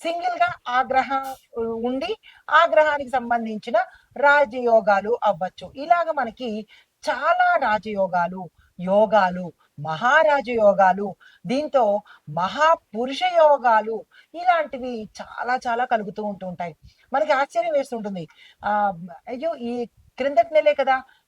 సింగిల్గా ఆ గ్రహం ఉండి ఆ గ్రహానికి సంబంధించిన రాజయోగాలు అవ్వచ్చు. ఇలాగ మనకి చాలా రాజయోగాలు యోగాలు మహారాజ యోగాలు దీంతో మహాపురుష యోగాలు ఇలాంటివి చాలా చాలా కలుగుతూ ఉంటూ ఉంటాయి. మనకి ఆశ్చర్యం వేస్తుంటుంది. ఆ అయ్యో ఈ క్రిందటి నెలే కదా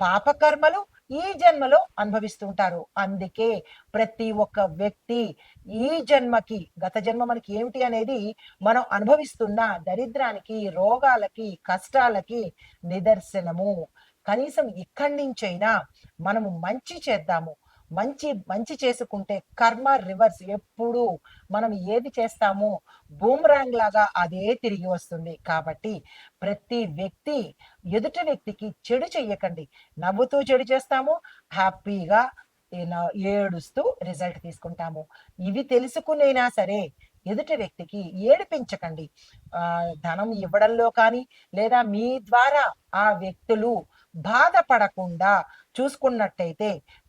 పాపకర్మలు ఈ జన్మలో అనుభవిస్తుంటారు అందుకే ప్రతి ఒక్క వ్యక్తి ఈ జన్మకి గత జన్మ మనకి ఏమిటి అనేది మనం అనుభవిస్తున్న దరిద్రానికి రోగాలకి కష్టాలకి నిదర్శనము. కనీసం ఇక్కడి నుంచైనా మనము మంచి చేద్దాము. మంచి మంచి చేసుకుంటే కర్మ రివర్స్. ఎప్పుడు మనం ఏది చేస్తామో బూమ్రాంగ్ లాగా అదే తిరిగి వస్తుంది. కాబట్టి ప్రతి వ్యక్తి ఎదుటి వ్యక్తికి చెడు చెయ్యకండి. నవ్వుతూ చెడు చేస్తాము హ్యాపీగా ఏడుస్తూ రిజల్ట్ తీసుకుంటాము. ఇవి తెలుసుకునేనా సరే ఎదుటి వ్యక్తికి ఏడిపించకండి. ఆ ధనం ఇవ్వడంలో కానీ లేదా మీ ద్వారా ఆ వ్యక్తులు బాధపడకుండా చూసుకున్నట్టయితే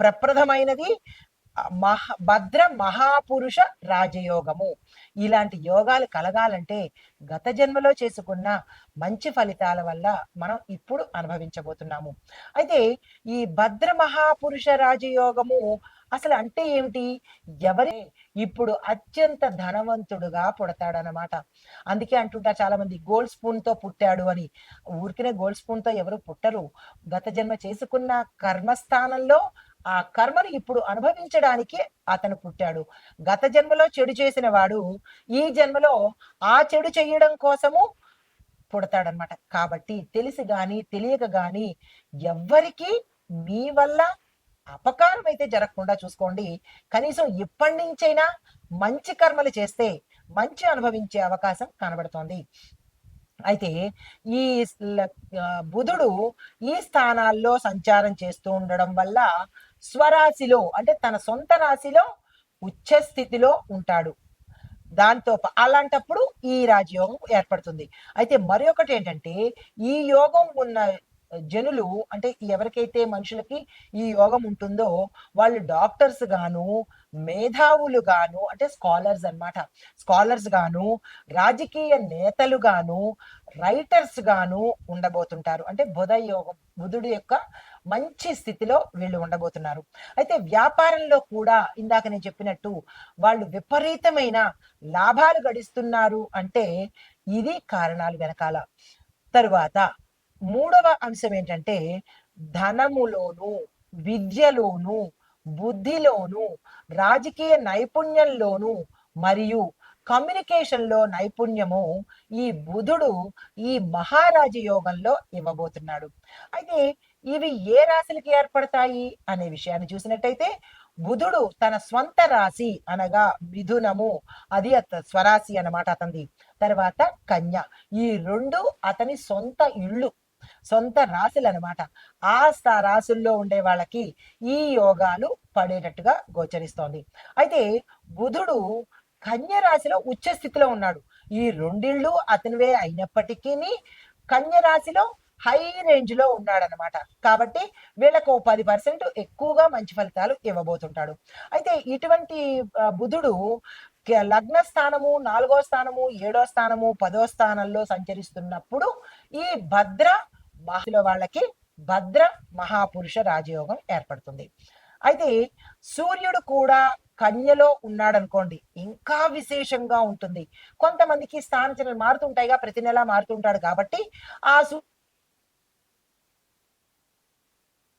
ప్రప్రథమైనది మహ భద్ర మహాపురుష రాజయోగము. ఇలాంటి యోగాలు కలగాలంటే గత జన్మలో చేసుకున్న మంచి ఫలితాల వల్ల మనం ఇప్పుడు అనుభవించబోతున్నాము. అయితే ఈ భద్ర మహాపురుష రాజయోగము అసలు అంటే ఏమిటి? ఎవరి ఇప్పుడు అత్యంత ధనవంతుడుగా పుడతాడనమాట అందుకే అంటుంటారు చాలా మంది గోల్డ్ స్పూన్తో పుట్టాడు అని. ఊరికనే గోల్డ్ స్పూన్తో ఎవరు పుట్టరు. గత జన్మ చేసుకున్న కర్మస్థానంలో ఆ కర్మను ఇప్పుడు అనుభవించడానికి అతను పుట్టాడు. గత జన్మలో చెడు చేసిన వాడు ఈ జన్మలో ఆ చెడు చేయడం కోసము పుడతాడనమాట కాబట్టి తెలిసి గాని తెలియక గాని ఎవ్వరికి మీ వల్ల అపకారం అయితే జరగకుండా చూసుకోండి. కనీసం ఇప్పటి నుంచైనా మంచి కర్మలు చేస్తే మంచి అనుభవించే అవకాశం కనబడుతోంది. అయితే ఈ బుధుడు ఈ స్థానాల్లో సంచారం చేస్తూ ఉండడం వల్ల స్వరాశిలో అంటే తన సొంత రాశిలో ఉచ్చ స్థితిలో ఉంటాడు. దాంతో అలాంటప్పుడు ఈ రాజయోగం ఏర్పడుతుంది. అయితే మరి ఒకటి ఏంటంటే ఈ యోగం ఉన్న జనులు అంటే ఎవరికైతే మనుషులకి ఈ యోగం ఉంటుందో వాళ్ళు డాక్టర్స్ గాను మేధావులు గాను అంటే స్కాలర్స్ అన్నమాట. స్కాలర్స్ గాను రాజకీయ నేతలు గాను రైటర్స్ గాను ఉండబోతుంటారు. అంటే బుధ యోగం బుధుడు యొక్క మంచి స్థితిలో వీళ్ళు ఉండబోతున్నారు. అయితే వ్యాపారంలో కూడా ఇందాక నేను చెప్పినట్టు వాళ్ళు విపరీతమైన లాభాలు గడిస్తున్నారు అంటే ఇది కారణాలు వెనకాల. తరువాత మూడవ అంశం ఏంటంటే ధనములోను విద్యలోను బుద్ధిలోను రాజకీయ నైపుణ్యంలోను మరియు కమ్యూనికేషన్లో నైపుణ్యము ఈ బుధుడు ఈ మహారాజ యోగంలో ఇవ్వబోతున్నాడు. అయితే ఇవి ఏ రాశులకి ఏర్పడతాయి అనే విషయాన్ని చూసినట్టయితే బుధుడు తన స్వంత రాశి అనగా మిథునము అది అత స్వరాశి అన్నమాట అతనిది. తర్వాత కన్య. ఈ రెండు అతని సొంత ఇళ్ళు సొంత రాశులు అనమాట ఆ స్థా- రాశుల్లో ఉండే వాళ్ళకి ఈ యోగాలు పడేటట్టుగా గోచరిస్తోంది. అయితే బుధుడు కన్య రాశిలో ఉచ్చ స్థితిలో ఉన్నాడు. ఈ రెండిళ్ళు అతనివే అయినప్పటికీ కన్య రాశిలో హై రేంజ్లో ఉన్నాడనమాట కాబట్టి వీళ్ళకు పది పర్సెంట్ ఎక్కువగా మంచి ఫలితాలు ఇవ్వబోతుంటాడు. అయితే ఇటువంటి బుధుడు లగ్న స్థానము నాలుగో స్థానము ఏడో స్థానము పదో స్థానంలో సంచరిస్తున్నప్పుడు ఈ భద్ర మహిళ వాళ్ళకి భద్ర మహాపురుష రాజయోగం ఏర్పడుతుంది. అయితే సూర్యుడు కూడా కన్యలో ఉన్నాడనుకోండి ఇంకా విశేషంగా ఉంటుంది. కొంతమందికి స్థానచలనాలు మారుతుంటాయిగా ప్రతి నెల మారుతుంటాడు కాబట్టి ఆ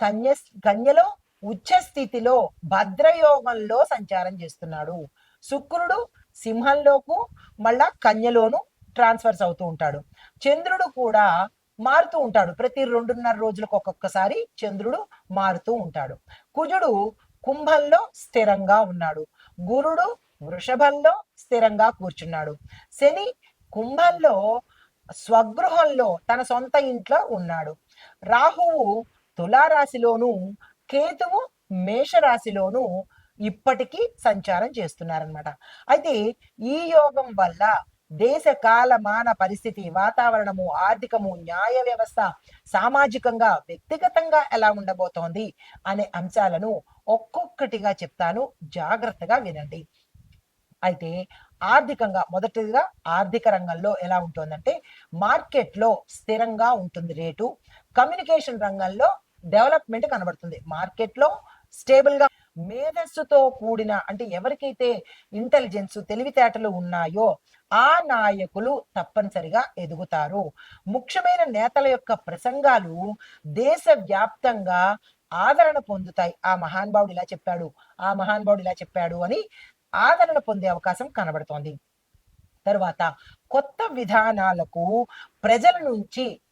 కన్య కన్యలో ఉచ్చ స్థితిలో భద్రయోగంలో సంచారం చేస్తున్నాడు. శుక్రుడు సింహంలోకు మళ్ళా కన్యలోను ట్రాన్స్ఫర్స్ అవుతూ ఉంటాడు. చంద్రుడు కూడా మారుతూ ఉంటాడు. ప్రతి రెండున్నర రోజులకు ఒక్కొక్కసారి చంద్రుడు మారుతూ ఉంటాడు. కుజుడు కుంభంలో స్థిరంగా ఉన్నాడు. గురుడు వృషభంలో స్థిరంగా కూర్చున్నాడు. శని కుంభంలో స్వగృహంలో తన సొంత ఇంట్లో ఉన్నాడు. రాహువు తులారాశిలోను కేతువు మేషరాశిలోను ఇప్పటికీ సంచారం చేస్తున్నారనమాట అయితే ఈ యోగం వల్ల దేశ కాలమాన పరిస్థితి వాతావరణము ఆర్థికము న్యాయ వ్యవస్థ సామాజికంగా వ్యక్తిగతంగా ఎలా ఉండబోతోంది అనే అంశాలను ఒక్కొక్కటిగా చెప్తాను. జాగ్రత్తగా వినండి. అయితే ఆర్థికంగా మొదటిగా ఆర్థిక రంగంలో ఎలా ఉంటుందంటే మార్కెట్లో స్థిరంగా ఉంటుంది రేటు. కమ్యూనికేషన్ రంగంలో డెవలప్మెంట్ కనబడుతుంది. మార్కెట్లో స్టేబుల్గా మేధస్సుతో కూడిన అంటే ఎవరికైతే ఇంటెలిజెన్స్ తెలివితేటలు ఉన్నాయో ఆ నాయకులు తప్పనిసరిగా ఎదుగుతారు. ముఖ్యమైన నేతల యొక్క ప్రసంగాలు దేశ వ్యాప్తంగా ఆదరణ పొందుతాయి. ఆ మహానుభావుడు ఇలా చెప్పాడు ఆ మహానుభావుడు ఇలా చెప్పాడు అని ఆదరణ పొందే అవకాశం కనబడుతోంది. తర్వాత కొత్త విధానాలకు ప్రజల నుంచి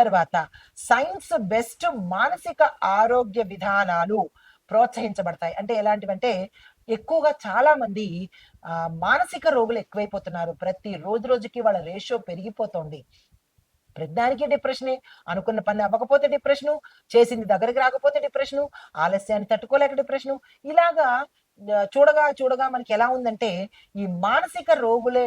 తర్వాత సైన్స్ బెస్ట్ మానసిక ఆరోగ్య విధానాలు ప్రోత్సహించబడతాయి. అంటే ఎలాంటివంటే ఎక్కువగా చాలా మంది మానసిక రోగులు ఎక్కువైపోతున్నారు. ప్రతి రోజు రోజుకి వాళ్ళ రేషియో పెరిగిపోతుంది. ప్రతిదానికి డిప్రెషనే. అనుకున్న పని అవ్వకపోతే డిప్రెషను. చేసింది దగ్గరికి రాకపోతే డిప్రెషను. ఆలస్యాన్ని తట్టుకోలేక డిప్రెషను. ఇలాగా చూడగా చూడగా మనకి ఎలా ఉందంటే ఈ మానసిక రోగులే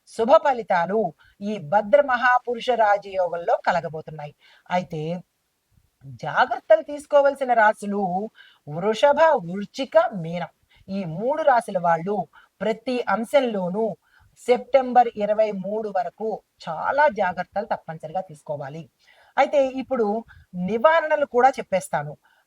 శుభ ఫలితాలు ఈ భద్ర మహాపురుష రాజయోగంలో కలగబోతున్నాయి. అయితే జాగ్రత్తలు తీసుకోవలసిన రాశులు వృషభ వృచ్చిక మీనం. ఈ మూడు రాశుల వాళ్ళు ప్రతి అంశంలోనూ సెప్టెంబర్ ఇరవై మూడు వరకు చాలా జాగ్రత్తలు తప్పనిసరిగా తీసుకోవాలి. అయితే ఇప్పుడు నివారణలు కూడా చెప్పేస్తాను.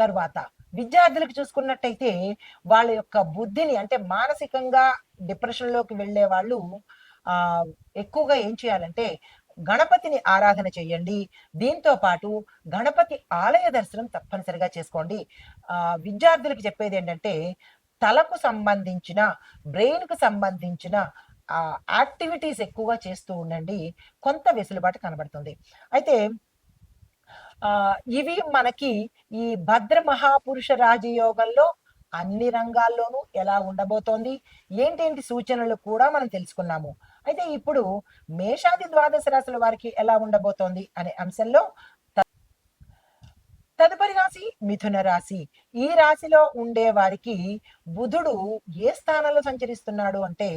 తర్వాత విద్యార్థులకు చూసుకున్నట్టయితే వాళ్ళ యొక్క బుద్ధిని అంటే మానసికంగా డిప్రెషన్లోకి వెళ్ళే వాళ్ళు ఆ ఎక్కువగా ఏం చేయాలంటే గణపతిని ఆరాధన చేయండి. దీంతో పాటు గణపతి ఆలయ దర్శనం తప్పనిసరిగా చేసుకోండి. ఆ విద్యార్థులకు చెప్పేది ఏంటంటే తలకు సంబంధించిన బ్రెయిన్కు సంబంధించిన ఆ యాక్టివిటీస్ ఎక్కువగా చేస్తూ ఉండండి. కొంత వెసులుబాటు కనబడుతుంది. అయితే ఇవి మనకి ఈ భద్ర మహాపురుష రాజయోగంలో అన్ని రంగాల్లోనూ ఎలా ఉండబోతోంది? ఏంటేంటి సూచనలు కూడా మనం తెలుసుకున్నాము. అయితే ఇప్పుడు మేషాది ద్వాదశ రాశుల వారికి ఎలా ఉండబోతోంది అనే అంశంలో తదుపరి రాశి మిథున రాశి. ఈ రాశిలో ఉండే వారికి బుధుడు ఏ స్థానంలో సంచరిస్తున్నాడు అంటే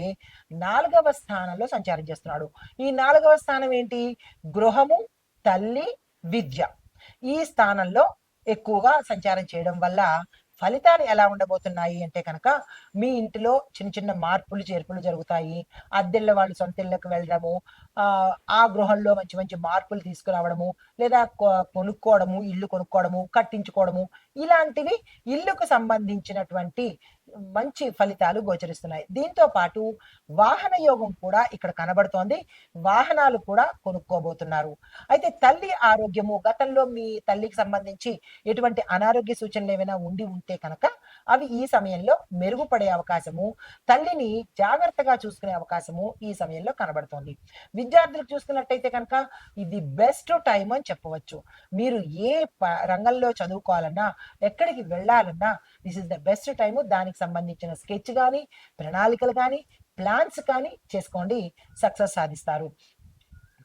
నాలుగవ స్థానంలో సంచారం చేస్తున్నాడు. ఈ నాలుగవ స్థానం ఏంటి? గృహము తల్లి విద్య. ఈ స్థానంలో ఎక్కువగా సంచారం చేయడం వల్ల ఫలితాలు ఎలా ఉండబోతున్నాయి అంటే కనుక మీ ఇంటిలో చిన్న చిన్న మార్పులు చేర్పులు జరుగుతాయి. అద్దెళ్ళ వాళ్ళు సొంత ఇళ్ళకి వెళ్ళడము ఆ గృహంలో మంచి మంచి మార్పులు తీసుకురావడము లేదా కొనుక్కోవడము ఇల్లు కొనుక్కోవడము కట్టించుకోవడము ఇలాంటివి ఇల్లుకు సంబంధించినటువంటి మంచి ఫలితాలు గోచరిస్తున్నాయి. దీంతో పాటు వాహన యోగం కూడా ఇక్కడ కనబడుతోంది. వాహనాలు కూడా కొనుక్కోబోతున్నారు. అయితే తల్లి ఆరోగ్యము గతంలో మీ తల్లికి సంబంధించి ఎటువంటి అనారోగ్య సూచనలు ఏమైనా ఉండి ఉంటే కనుక అవి ఈ సమయంలో మెరుగుపడే అవకాశము తల్లిని జాగ్రత్తగా చూసుకునే అవకాశము ఈ సమయంలో కనబడుతోంది. విద్యార్థులకు చూసుకున్నట్టయితే కనుక ఇది బెస్ట్ టైం అని చెప్పవచ్చు. మీరు ఏ ప- రంగంలో చదువుకోవాలన్నా ఎక్కడికి వెళ్ళాలన్నా this is the best time. దానికి సంబంధించిన స్కెచ్ కానీ ప్రణాళికలు కానీ ప్లాన్స్ కానీ చేసుకోండి. సక్సెస్ సాధిస్తారు.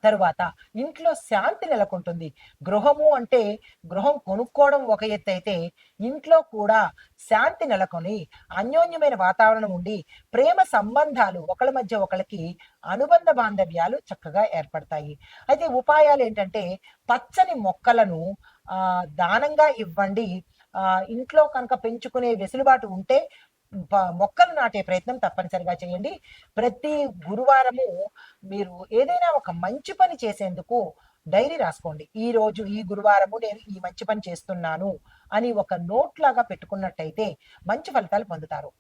తరువాత ఇంట్లో శాంతి నెలకొంటుంది. గృహము అంటే గృహం కొనుక్కోవడం ఒక ఎత్తు అయితే ఇంట్లో కూడా శాంతి నెలకొని అన్యోన్యమైన వాతావరణం ఉండి ప్రేమ సంబంధాలు ఒకళ్ళ మధ్య ఒకళ్ళకి అనుబంధ బాంధవ్యాలు చక్కగా ఏర్పడతాయి. అయితే ఉపాయాలు ఏంటంటే పచ్చని మొక్కలను దానంగా ఇవ్వండి. ఇంట్లో కనుక పెంచుకునే వెసులుబాటు ఉంటే మొక్కలు నాటే ప్రయత్నం తప్పనిసరిగా చేయండి. ప్రతి గురువారము మీరు ఏదైనా ఒక మంచి పని చేసేందుకు డైరీ రాసుకోండి. ఈ రోజు ఈ గురువారము నేను ఈ మంచి పని చేస్తున్నాను అని ఒక నోట్ లాగా పెట్టుకున్నట్టయితే మంచి ఫలితాలు పొందుతారు.